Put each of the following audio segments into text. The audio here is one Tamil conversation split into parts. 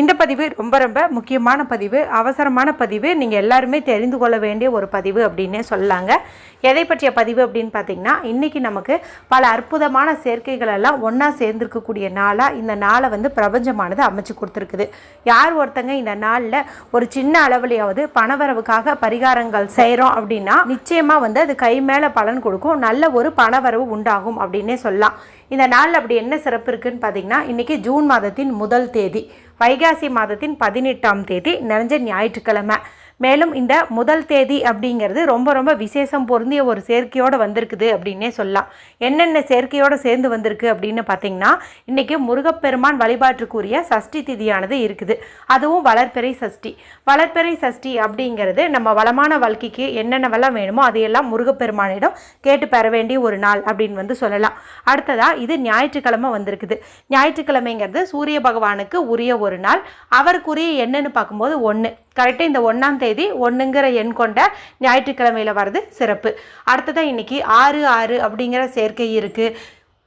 இந்த பதிவு ரொம்ப ரொம்ப முக்கியமான பதிவு அவசரமான பதிவு. நீங்கள் எல்லாருமே தெரிந்து கொள்ள வேண்டிய ஒரு பதிவு அப்படின்னே சொல்லாங்க எதை பற்றிய பதிவு அப்படின்னு பார்த்தீங்கன்னா இன்றைக்கி நமக்கு பல அற்புதமான சேர்க்கைகளெல்லாம் ஒன்றா சேர்ந்துருக்கக்கூடிய நாளாக இந்த நாளை வந்து பிரபஞ்சமானது அமைச்சு கொடுத்துருக்குது. யார் ஒருத்தங்க இந்த நாளில் ஒரு சின்ன அளவுலையாவது பணவரவுக்காக பரிகாரங்கள் செய்கிறோம் அப்படின்னா நிச்சயமாக வந்து அது கை மேலே பலன் கொடுக்கும். நல்ல ஒரு பணவரவு உண்டாகும் அப்படின்னே சொல்லலாம். இந்த நாளில் அப்படி என்ன சிறப்பு இருக்குதுன்னு பார்த்தீங்கன்னா இன்றைக்கி ஜூன் மாதத்தின் முதல் தேதி. வைகாசி மாதத்தின் பதினெட்டாம் தேதி நிறைஞ்ச ஞாயிற்றுக்கிழமை. மேலும் இந்த முதல் தேதி அப்படிங்கிறது ரொம்ப ரொம்ப விசேஷம் பொருந்திய ஒரு சேர்க்கையோடு வந்திருக்குது அப்படின்னே சொல்லலாம். என்னென்ன சேர்க்கையோடு சேர்ந்து வந்திருக்கு அப்படின்னு பார்த்தீங்கன்னா இன்றைக்கி முருகப்பெருமான் வழிபாட்டுக்குரிய சஷ்டி திதியானது இருக்குது. அதுவும் வளர்ப்பிறை சஷ்டி. வளர்ப்பிறை சஷ்டி அப்படிங்கிறது நம்ம வளமான வாழ்க்கைக்கு என்னென்ன வளம் வேணுமோ அதையெல்லாம் முருகப்பெருமானிடம் கேட்டு பெற வேண்டிய ஒரு நாள் அப்படின்னு வந்து சொல்லலாம். அடுத்ததாக இது ஞாயிற்றுக்கிழமை வந்திருக்குது. ஞாயிற்றுக்கிழமைங்கிறது சூரிய பகவானுக்கு உரிய ஒரு நாள். அவருக்குரிய என்னன்னு பார்க்கும்போது ஒன்று கரெக்டாக இந்த ஒன்றாம் தேதி ஒன்றுங்கிற எண் கொண்ட ஞாயிற்றுக்கிழமையில் வர்றது சிறப்பு. அடுத்ததாக இன்றைக்கி ஆறு ஆறு அப்படிங்கிற சேர்க்கை இருக்குது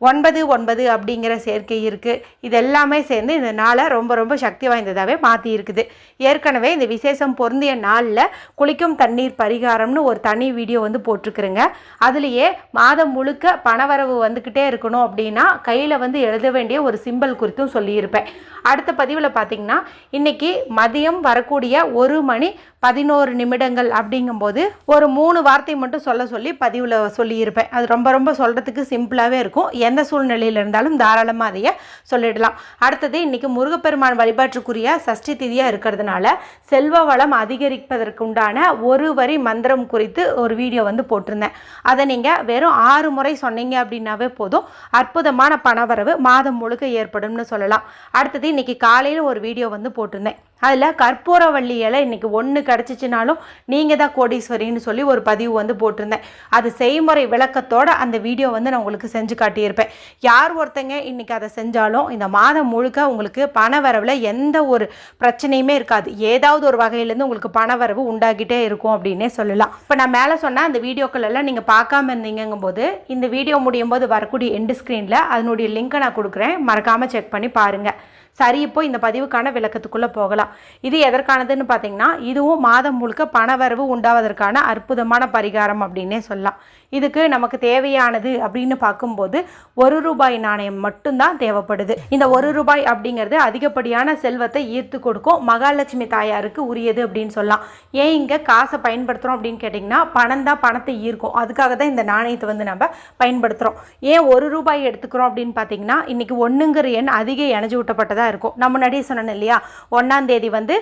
ஒன்பது ஒன்பது அப்படிங்கிற சேர்க்கை இருக்குது இது எல்லாமே சேர்ந்து இந்த நாளை ரொம்ப ரொம்ப சக்தி வாய்ந்ததாகவே மாற்றி இருக்குது. ஏற்கனவே இந்த விசேஷம் பொருந்திய நாளில் குளிக்கும் தண்ணீர் பரிகாரம்னு ஒரு தனி வீடியோ வந்து போட்டிருக்குறேங்க. அதுலேயே மாதம் முழுக்க பணவரவு வந்துக்கிட்டே இருக்கணும் அப்படின்னா கையில் வந்து எழுத வேண்டிய ஒரு சிம்பல் குறித்தும் சொல்லியிருப்பேன். அடுத்த பதிவில் பார்த்தீங்கன்னா இன்றைக்கி மதியம் வரக்கூடிய ஒரு மணி பதினோரு நிமிடங்கள் அப்படிங்கும்போது ஒரு மூணு வார்த்தை மட்டும் சொல்ல சொல்லி பதிவில் சொல்லியிருப்பேன். அது ரொம்ப ரொம்ப சொல்கிறதுக்கு சிம்பிளாகவே இருக்கும். எந்த சூழ்நிலையில் இருந்தாலும் தாராளமாக அதையே சொல்லிடலாம். அடுத்தது இன்றைக்கி முருகப்பெருமான் வழிபாட்டுக்குரிய சஷ்டி திதியாக இருக்கிறதுனால செல்வ வளம் அதிகரிப்பதற்கு உண்டான ஒரு வரி மந்திரம் குறித்து ஒரு வீடியோ வந்து போட்டிருந்தேன். அதை நீங்கள் வெறும் ஆறு முறை சொன்னீங்க அப்படின்னாவே போதும். அற்புதமான பணவரவு மாதம் முழுக்க ஏற்படும்னு சொல்லலாம். அடுத்தது இன்றைக்கி காலையில் ஒரு வீடியோ வந்து போட்டிருந்தேன். அதில் கற்பூரவள்ளி இலை இன்றைக்கி ஒன்று கிடச்சிச்சினாலும் நீங்கள் தான் கோடீஸ்வரின்னு சொல்லி ஒரு பதிவு வந்து போட்டிருந்தேன். அது செய்முறை விளக்கத்தோடு அந்த வீடியோ வந்து நான் உங்களுக்கு செஞ்சு காட்டியிருப்பேன். யார் ஒருத்தங்க இன்றைக்கி அதை செஞ்சாலும் இந்த மாதம் முழுக்க உங்களுக்கு பண வரவில் எந்த ஒரு பிரச்சனையுமே இருக்காது. ஏதாவது ஒரு வகையிலேருந்து உங்களுக்கு பண வரவு உண்டாகிட்டே இருக்கும் அப்படின்னே சொல்லலாம். இப்போ நான் மேலே சொன்ன அந்த வீடியோக்கள் எல்லாம் நீங்கள் பார்க்காம இருந்தீங்கும் போது இந்த வீடியோ முடியும் போது வரக்கூடிய எண்டு ஸ்க்ரீனில் அதனுடைய லிங்க்கை நான் கொடுக்குறேன். மறக்காமல் செக் பண்ணி பாருங்கள் சரி இப்போ இந்த பதிவுக்கான விளக்கத்துக்குள்ளே போகலாம். இது எதற்கானதுன்னு பார்த்தீங்கன்னா இதுவும் மாதம் முழுக்க பணவரவு உண்டாவதற்கான அற்புதமான பரிகாரம் அப்படின்னே சொல்லலாம். இதுக்கு நமக்கு தேவையானது அப்படின்னு பார்க்கும்போது ஒரு ரூபாய் நாணயம் மட்டும்தான் தேவைப்படுது. இந்த ஒரு ரூபாய் அப்படிங்கிறது அதிகப்படியான செல்வத்தை ஈர்த்து கொடுக்கும் மகாலட்சுமி தாயாருக்கு உரியது அப்படின்னு சொல்லலாம். ஏன் இங்கே காசை பயன்படுத்துகிறோம் அப்படின்னு கேட்டிங்கன்னா பணம் தான் பணத்தை ஈர்க்கும். அதுக்காக தான் இந்த நாணயத்தை வந்து நம்ம பயன்படுத்துகிறோம் ஏன் ஒரு ரூபாய் எடுத்துக்கிறோம் அப்படின்னு பார்த்தீங்கன்னா இன்றைக்கி ஒன்றுங்கிற எண் அதிக இணைஞ்சு தான் இருக்கும். நான் முன்னாடியே சொன்னேன் இல்லையா? ஒன்றாம் தேதி வந்து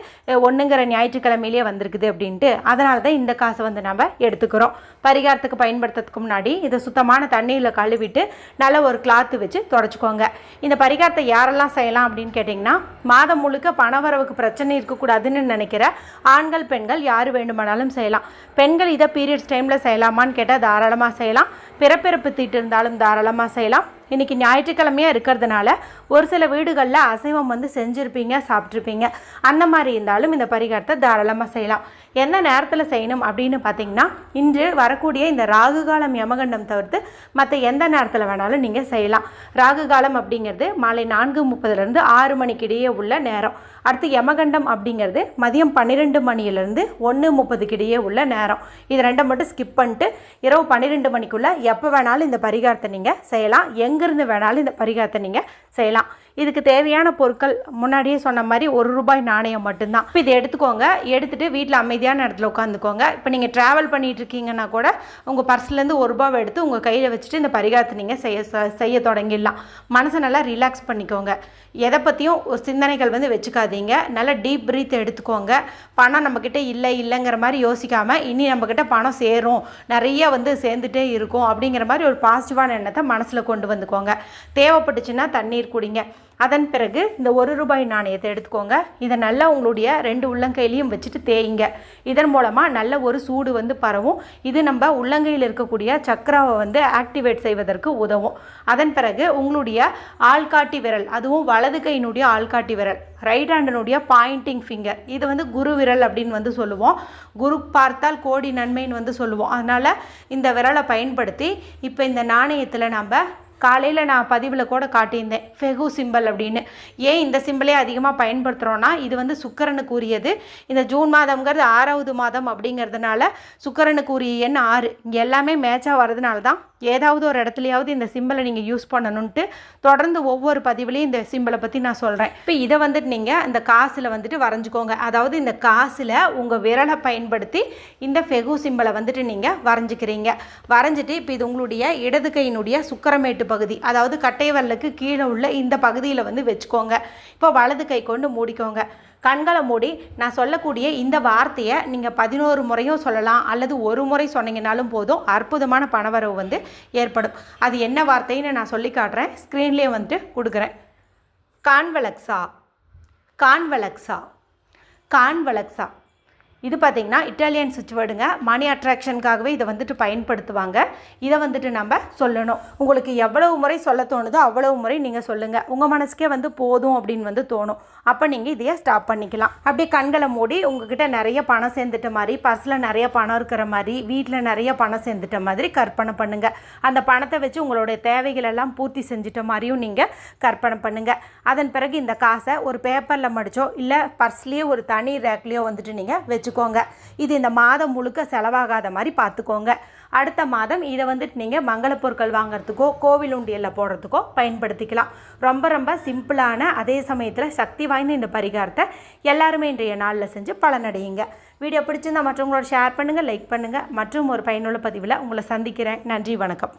ஒன்றுங்கிற ஒண்ணுங்கிற ஞாயிற்றுக்கிழமையிலே வந்திருக்குது அப்படின்ட்டு. அதனால தான் இந்த காசை வந்து நம்ம எடுத்துக்கிறோம். பரிகாரத்துக்கு பயன்படுத்துறதுக்கு முன்னாடி இதை சுத்தமான தண்ணியில் கழுவிட்டு நல்ல ஒரு கிளாத்து வச்சு தொடச்சிக்கோங்க. இந்த பரிகாரத்தை யாரெல்லாம் செய்யலாம் அப்படின்னு கேட்டிங்கன்னா மாதம் முழுக்க பணவரவுக்கு பிரச்சனை இருக்கக்கூடாதுன்னு நினைக்கிற ஆண்கள் பெண்கள் யார் வேண்டுமானாலும் செய்யலாம். பெண்கள் இதை பீரியட்ஸ் டைமில் செய்யலாமான்னு கேட்டால் தாராளமாக செய்யலாம். பிறப்பிறப்பு தீட்டு இருந்தாலும் தாராளமாக செய்யலாம். இன்றைக்கி ஞாயிற்றுக்கிழமையாக இருக்கிறதுனால ஒரு சில வீடுகளில் அசைவம் வந்து செஞ்சுருப்பீங்க சாப்பிட்ருப்பீங்க அந்த மாதிரி இருந்தாலும் இந்த பரிகாரத்தை தாராளமாக செய்யலாம். எந்த நேரத்தில் செய்யணும் அப்படின்னு பார்த்தீங்கன்னா இன்று வரக்கூடிய இந்த ராகு காலம் யமகண்டம் தவிர்த்து மற்ற எந்த நேரத்தில் வேணாலும் நீங்கள் செய்யலாம். ராகு காலம் அப்படிங்கிறது மாலை நான்கு முப்பதுலேருந்து ஆறு மணிக்கிடையே உள்ள நேரம். அடுத்து யமகண்டம் அப்படிங்கிறது மதியம் பன்னிரெண்டு மணியிலேருந்து ஒன்று முப்பதுக்கு இடையே உள்ள நேரம். இது ரெண்டை மட்டும் ஸ்கிப் பண்ணிட்டு இரவு பன்னிரெண்டு மணிக்குள்ளே எப்போ வேணாலும் இந்த பரிகாரத்தை நீங்கள் செய்யலாம். எங்கேருந்து வேணாலும் இந்த பரிகாரத்தை நீங்கள் செய்யலாம். இதுக்கு தேவையான பொருட்கள் முன்னாடியே சொன்ன மாதிரி ஒரு ரூபாய் நாணயம் மட்டும்தான். இப்போ இதை எடுத்துக்கோங்க. எடுத்துகிட்டு வீட்டில் அமைதியான இடத்துல உட்காந்துக்கோங்க. இப்போ நீங்கள் ட்ராவல் பண்ணிகிட்டு இருக்கீங்கன்னா கூட உங்கள் பர்ஸ்லேருந்து ஒரு ரூபாவை எடுத்து உங்கள் கையில் வச்சுட்டு இந்த பரிகாரத்தை நீங்கள் செய்ய ச- செய்ய தொடங்கிடலாம். மனசை நல்லா ரிலாக்ஸ் பண்ணிக்கோங்க. எதை பற்றியும் ஒரு சிந்தனைகள் வந்து வச்சுக்காதீங்க. நல்லா டீப் ப்ரீத் எடுத்துக்கோங்க. பணம் நம்மக்கிட்ட இல்லை இல்லைங்கிற மாதிரி யோசிக்காமல் இனி நம்மக்கிட்ட பணம் சேரும். நிறைய வந்து சேர்ந்துட்டே இருக்கும் அப்படிங்கிற மாதிரி ஒரு பாசிட்டிவான எண்ணத்தை மனசில் கொண்டு வந்துக்கோங்க. தேவைப்பட்டுச்சுன்னா தண்ணீர் குடிங்க. அதன் பிறகு இந்த ஒரு ரூபாய் நாணயத்தை எடுத்துக்கோங்க. இதை நல்லா உங்களுடைய ரெண்டு உள்ளங்கையிலையும் வச்சுட்டு தேய்ங்க. இதன் மூலமாக நல்ல ஒரு சூடு வந்து பரவும். இது நம்ம உள்ளங்கையில் இருக்கக்கூடிய சக்கராவை வந்து ஆக்டிவேட் செய்வதற்கு உதவும். அதன் பிறகு உங்களுடைய ஆள்காட்டி விரல் அதுவும் வலது கையினுடைய ஆள்காட்டி விரல் ரைட் ஹேண்டனுடைய பாயிண்டிங் ஃபிங்கர் இது வந்து குரு விரல் அப்படின்னு வந்து சொல்லுவோம். குரு பார்த்தால் கோடி நன்மைன்னு வந்து சொல்லுவோம். அதனால் இந்த விரலை பயன்படுத்தி இப்போ இந்த நாணயத்தில் நம்ம காலையில் நான் பதிவில் கூட காட்டியிருந்தேன். ஃபெகு சிம்பல் அப்படின்னு. ஏன் இந்த சிம்பிளே அதிகமாக பயன்படுத்துகிறோன்னா இது வந்து சுக்கரனுக்கு உரியது இந்த ஜூன் மாதம்ங்கிறது ஆறாவது மாதம் அப்படிங்கிறதுனால சுக்கரனுக்கு உரிய எண் ஆறு. இங்கே எல்லாமே மேட்சாக வர்றதுனால தான் ஏதாவது ஒரு இடத்துலையாவது இந்த சிம்பிளை நீங்கள் யூஸ் பண்ணணுன்ட்டு தொடர்ந்து ஒவ்வொரு பதிவுலையும் இந்த சிம்பிளை பற்றி நான் சொல்கிறேன் இப்போ இதை வந்துட்டு நீங்கள் இந்த காசில் வந்துட்டு வரைஞ்சிக்கோங்க. அதாவது இந்த காசில் உங்கள் விரலை பயன்படுத்தி இந்த ஃபெகு சிம்பிளை வந்துட்டு நீங்கள் வரைஞ்சிக்கிறீங்க. வரைஞ்சிட்டு இப்போ இது உங்களுடைய இடது கையினுடைய சுக்கரமேட்டு பகுதி அதாவது கட்டை வரலுக்கு கீழே உள்ள இந்த பகுதியில் வந்து வச்சுக்கோங்க. இப்போ வலது கை கொண்டு மூடிக்கோங்க. கண்களை மூடி நான் சொல்லக்கூடிய இந்த வார்த்தையை நீங்கள் பதினோரு முறையும் சொல்லலாம் அல்லது ஒரு முறை சொன்னீங்கனாலும் போதும் அற்புதமான பணவரவு வந்து ஏற்படும். அது என்ன வார்த்தைன்னு நான் சொல்லி காட்டுறேன். ஸ்க்ரீன்லேயே வந்துட்டு கொடுக்குறேன். கான்வலக்ஸா. கான்வலக்ஸா. கான்வலக்ஸா. இது பார்த்தீங்கன்னா இட்டாலியன் சுவிட்ச் வேர்டுங்க மணி அட்ராக்ஷனுக்காகவே இதை வந்துட்டு பயன்படுத்துவாங்க. இதை வந்துட்டு நம்ம சொல்லணும். உங்களுக்கு எவ்வளவு முறை சொல்ல தோணுதோ அவ்வளவு முறை நீங்கள் சொல்லுங்கள் உங்கள் மனசுக்கே வந்து போதும் அப்படின்னு வந்து தோணும். அப்போ நீங்கள் இதையே ஸ்டாப் பண்ணிக்கலாம். அப்படியே கண்களை மூடி உங்ககிட்ட நிறைய பணம் சேர்ந்துட்ட மாதிரி பர்ஸில் நிறைய பணம் இருக்கிற மாதிரி வீட்டில் நிறைய பணம் சேர்ந்துட்ட மாதிரி கற்பனை பண்ணுங்கள் அந்த பணத்தை வச்சு உங்களுடைய தேவைகளெல்லாம் பூர்த்தி செஞ்சுட்ட மாதிரியும் நீங்கள் கற்பனை பண்ணுங்கள் அதன் பிறகு இந்த காசை ஒரு பேப்பரில் மடிச்சோ இல்லை பர்ஸ்லேயே ஒரு தனி ரேக்லேயோ வந்துட்டு நீங்கள் வச்சு வச்சுக்கோங்க. இது இந்த மாதம் முழுக்க செலவாகாத மாதிரி பார்த்துக்கோங்க. அடுத்த மாதம் இதை வந்துட்டு நீங்கள் மங்கள பொருட்கள் வாங்குறதுக்கோ கோவில் உண்டியலில் போடுறதுக்கோ பயன்படுத்திக்கலாம். ரொம்ப ரொம்ப சிம்பிளான அதே சமயத்தில் சக்தி வாய்ந்த இந்த பரிகாரத்தை எல்லாருமே இன்றைய நாளில் செஞ்சு பலனடையுங்க. வீடியோ பிடிச்சிருந்தா மற்றவங்களோட ஷேர் பண்ணுங்கள் லைக் பண்ணுங்கள் மற்றும் ஒரு பயனுள்ள பதிவில் உங்களை சந்திக்கிறேன். நன்றி வணக்கம்.